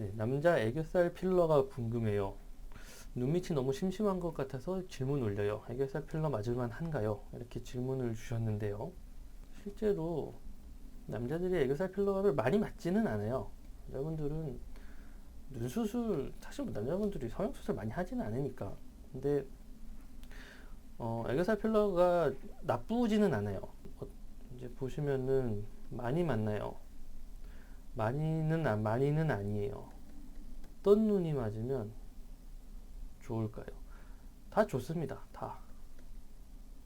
네, 남자 애교살 필러가 궁금해요. 눈밑이 너무 심심한 것 같아서 질문 올려요. 애교살 필러 맞을만 한가요? 이렇게 질문을 주셨는데요. 실제로 남자들이 애교살 필러를 많이 맞지는 않아요. 여러분들은 눈 수술 사실 뭐 남자분들이 성형 수술 많이 하지는 않으니까. 근데 어, 애교살 필러가 나쁘지는 않아요. 어, 이제 보시면은 많이 맞나요? 많이는 안 많이는 아니에요. 어떤 눈이 맞으면 좋을까요? 다 좋습니다. 다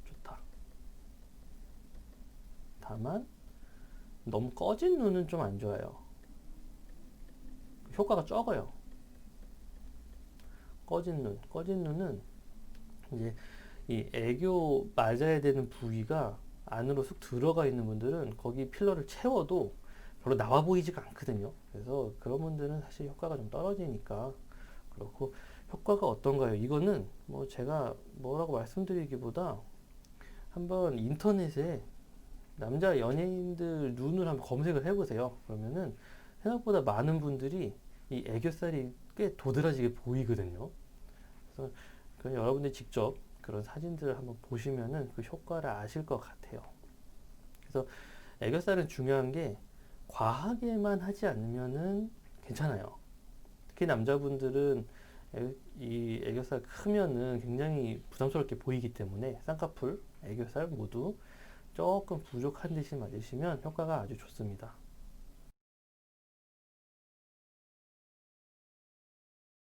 좋다. 다만 너무 꺼진 눈은 좀 안 좋아요. 효과가 적어요. 꺼진 눈, 꺼진 눈은 이제 이 애교 맞아야 되는 부위가 안으로 쑥 들어가 있는 분들은 거기 필러를 채워도 별로 나와 보이지가 않거든요. 그래서 그런 분들은 사실 효과가 좀 떨어지니까 그렇고 효과가 어떤가요? 이거는 뭐 제가 뭐라고 말씀드리기보다 한번 인터넷에 남자 연예인들 눈을 한번 검색을 해보세요. 그러면은 생각보다 많은 분들이 이 애교살이 꽤 도드라지게 보이거든요. 그래서 그 여러분들이 직접 그런 사진들을 한번 보시면은 그 효과를 아실 것 같아요. 그래서 애교살은 중요한 게 과하게만 하지 않으면은 괜찮아요. 특히 남자분들은 애, 이 애교살 크면은 굉장히 부담스럽게 보이기 때문에 쌍꺼풀, 애교살 모두 조금 부족한 듯이 맞으시면 효과가 아주 좋습니다.